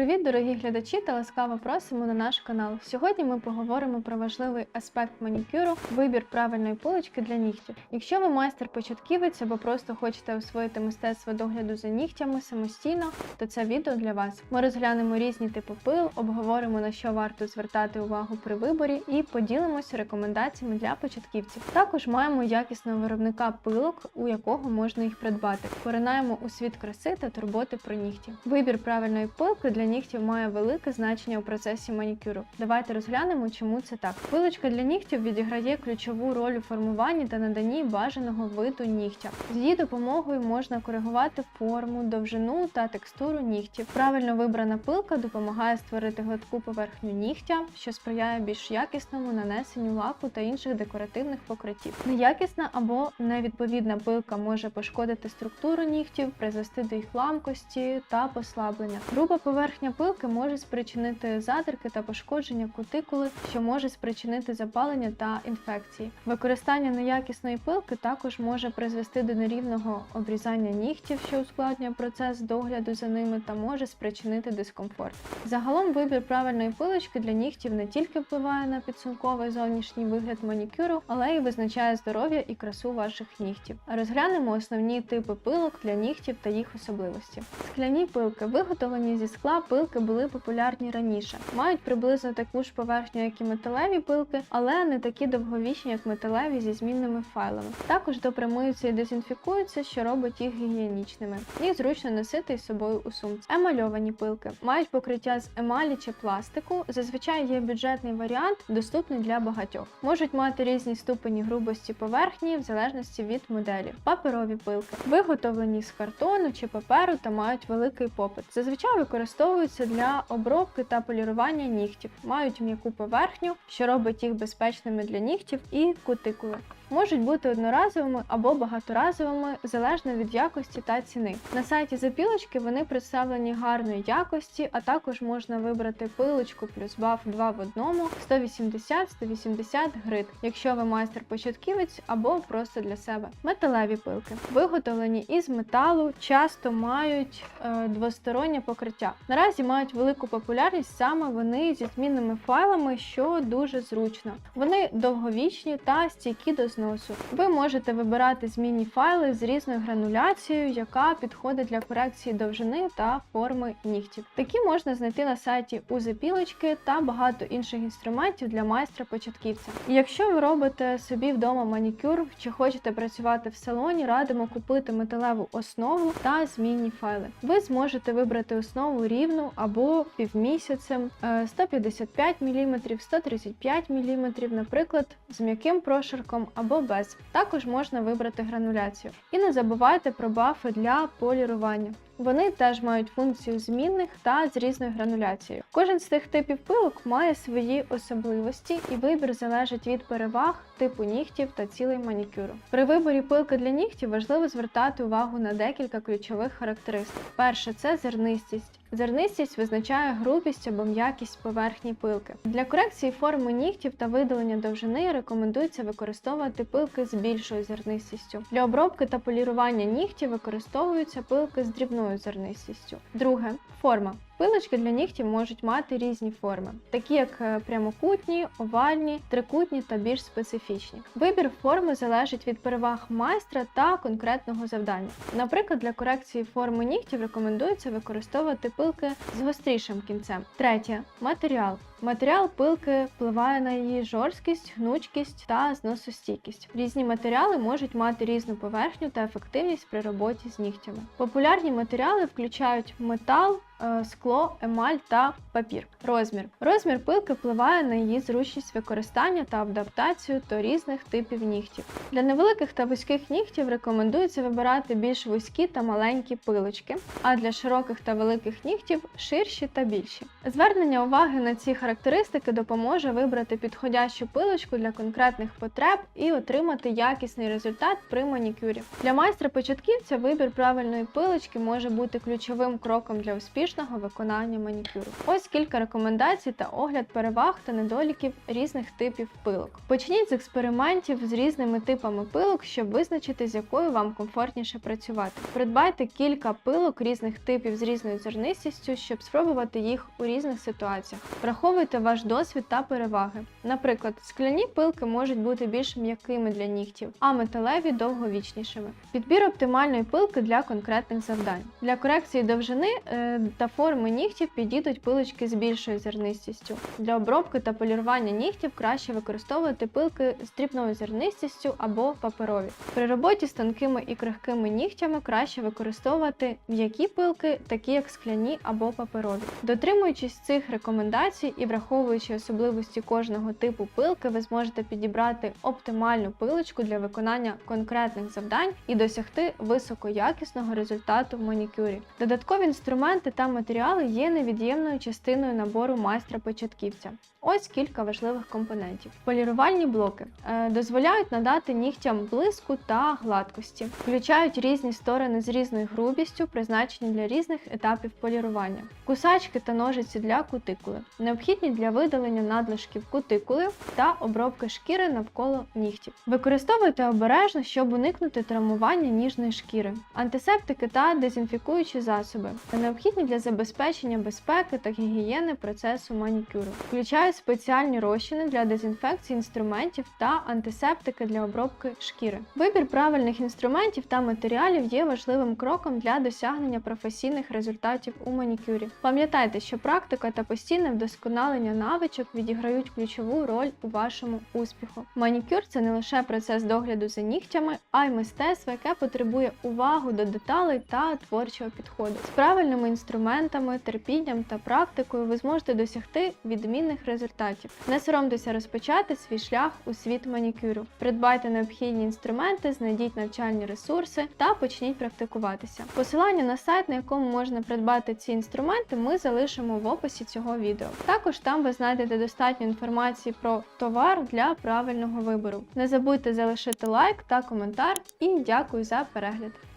Привіт, дорогі глядачі та ласкаво просимо на наш канал. Сьогодні ми поговоримо про важливий аспект манікюру вибір правильної полички для нігтів. Якщо ви майстер-початківець або просто хочете освоїти мистецтво догляду за нігтями самостійно, то це відео для вас. Ми розглянемо різні типи пил, обговоримо на що варто звертати увагу при виборі і поділимося рекомендаціями для початківців. Також маємо якісного виробника пилок, у якого можна їх придбати. Поринаємо у світ краси та турботи про нігті. Вибір правильної пилки для нігтів має велике значення у процесі манікюру. Давайте розглянемо, чому це так. Пилочка для нігтів відіграє ключову роль у формуванні та наданні бажаного виду нігтя. З її допомогою можна коригувати форму, довжину та текстуру нігтів. Правильно вибрана пилка допомагає створити гладку поверхню нігтя, що сприяє більш якісному нанесенню лаку та інших декоративних покриттів. Неякісна або невідповідна пилка може пошкодити структуру нігтів, призвести до їх ламкості та послаблення. Груба поверхня пилки може спричинити задирки та пошкодження кутикули, що може спричинити запалення та інфекції. Використання неякісної пилки також може призвести до нерівного обрізання нігтів, що ускладнює процес догляду за ними та може спричинити дискомфорт. Загалом вибір правильної пилочки для нігтів не тільки впливає на підсумковий зовнішній вигляд манікюру, але й визначає здоров'я і красу ваших нігтів. Розглянемо основні типи пилок для нігтів та їх особливості. Скляні пилки, виготовлені зі скла, пилки були популярні раніше. Мають приблизно таку ж поверхню, як і металеві пилки, але не такі довговічні, як металеві зі змінними файлами. Також допрямуються і дезінфікуються, що робить їх гігієнічними. Їх зручно носити із собою у сумці. Емальовані пилки мають покриття з емалі чи пластику. Зазвичай є бюджетний варіант, доступний для багатьох. Можуть мати різні ступені грубості поверхні в залежності від моделі. Паперові пилки виготовлені з картону чи паперу та мають великий попит. Зазвичай використовуються для обробки та полірування нігтів, мають м'яку поверхню, що робить їх безпечними для нігтів і кутикули. Можуть бути одноразовими або багаторазовими залежно від якості та ціни. На сайті запілочки вони представлені гарної якості, а також можна вибрати пилочку плюс баф 2 в одному 180-180 грит, якщо ви майстер-початківець або просто для себе. Металеві пилки виготовлені із металу, часто мають е, двостороннє покриття. Наразі мають велику популярність саме вони зі змінними файлами, що дуже зручно. Вони довговічні та стійкі до зносу. Ви можете вибирати змінні файли з різною грануляцією, яка підходить для корекції довжини та форми нігтів. Такі можна знайти на сайті у запілочки та багато інших інструментів для майстра-початківця. Якщо ви робите собі вдома манікюр чи хочете працювати в салоні, радимо купити металеву основу та змінні файли. Ви зможете вибрати основу рівну або півмісяцем е, 155 мм, 135 мм, наприклад, з м'яким прошарком або без. Також можна вибрати грануляцію. І не забувайте про бафи для полірування. Вони теж мають функцію змінних та з різною грануляцією. Кожен з цих типів пилок має свої особливості, і вибір залежить від переваг, типу нігтів та цілей манікюру. При виборі пилки для нігтів важливо звертати увагу на декілька ключових характеристик. Перше це зернистість. Зернистість визначає грубість або м'якість поверхні пилки. Для корекції форми нігтів та видалення довжини рекомендується використовувати пилки з більшою зернистістю. Для обробки та полірування нігтів використовуються пилки з дрібною зернистістю. Друге форма. Пилочки для нігтів можуть мати різні форми, такі як е, прямокутні, овальні, трикутні та більш специфічні. Вибір форми залежить від переваг майстра та конкретного завдання. Наприклад, для корекції форми нігтів рекомендується використовувати пилки з гострішим кінцем. Третє матеріал. Матеріал пилки впливає на її жорсткість, гнучкість та зносостійкість. Різні матеріали можуть мати різну поверхню та ефективність при роботі з нігтями. Популярні матеріали включають метал, скло, емаль та папір. Розмір. Розмір пилки впливає на її зручність використання та адаптацію до різних типів нігтів. Для невеликих та вузьких нігтів рекомендується вибирати більш вузькі та маленькі пилочки, а для широких та великих нігтів ширші та більші. Звернення уваги на ці характеристики допоможе вибрати підходящу пилочку для конкретних потреб і отримати якісний результат при манікюрі. Для майстра-початківця вибір правильної пилочки може бути ключовим кроком для успішного ніжного виконання манікюру. Ось кілька рекомендацій та огляд переваг та недоліків різних типів пилок. Почніть з експериментів з різними типами пилок, щоб визначити, з якою вам комфортніше працювати. Придбайте кілька пилок різних типів з різною зернистістю, щоб спробувати їх у різних ситуаціях. Враховуйте ваш досвід та переваги. Наприклад, скляні пилки можуть бути більш м'якими для нігтів, а металеві довговічнішими. Підбір оптимальної пилки для конкретних завдань. Для корекції довжини е, та форми нігтів підійдуть пилочки з більшою зернистістю. Для обробки та полірування нігтів краще використовувати пилки з дрібною зернистістю або паперові. При роботі з тонкими і крихкими нігтями краще використовувати м'які пилки, такі як скляні або паперові. Дотримуючись цих рекомендацій і враховуючи особливості кожного типу пилки, ви зможете підібрати оптимальну пилочку для виконання конкретних завдань і досягти високоякісного результату в манікюрі. Додаткові інструменти та матеріали є невід'ємною частиною набору майстра-початківця. Ось кілька важливих компонентів. Полірувальні блоки е, дозволяють надати нігтям блиску та гладкості, включають різні сторони з різною грубістю, призначені для різних етапів полірування. Кусачки та ножиці для кутикули, необхідні для видалення надлишків кутикули та обробки шкіри навколо нігтів. Використовуйте обережно, щоб уникнути травмування ніжної шкіри, антисептики та дезінфікуючі засоби, необхідні для забезпечення безпеки та гігієни процесу манікюру. Включають спеціальні розчини для дезінфекції інструментів та антисептики для обробки шкіри. Вибір правильних інструментів та матеріалів є важливим кроком для досягнення професійних результатів у манікюрі. Пам'ятайте, що практика та постійне вдосконалення навичок відіграють ключову роль у вашому успіху. Манікюр це не лише процес догляду за нігтями, а й мистецтво, яке потребує увагу до деталей та творчого підходу. З правильними інструментами, терпінням та практикою ви зможете досягти відмінних результатів. Не соромтеся розпочати свій шлях у світ манікюру. Придбайте необхідні інструменти, знайдіть навчальні ресурси та почніть практикуватися. Посилання на сайт, на якому можна придбати ці інструменти, ми залишимо в описі цього відео. Також там ви знайдете достатньо інформації про товар для правильного вибору. Не забудьте залишити лайк та коментар і дякую за перегляд.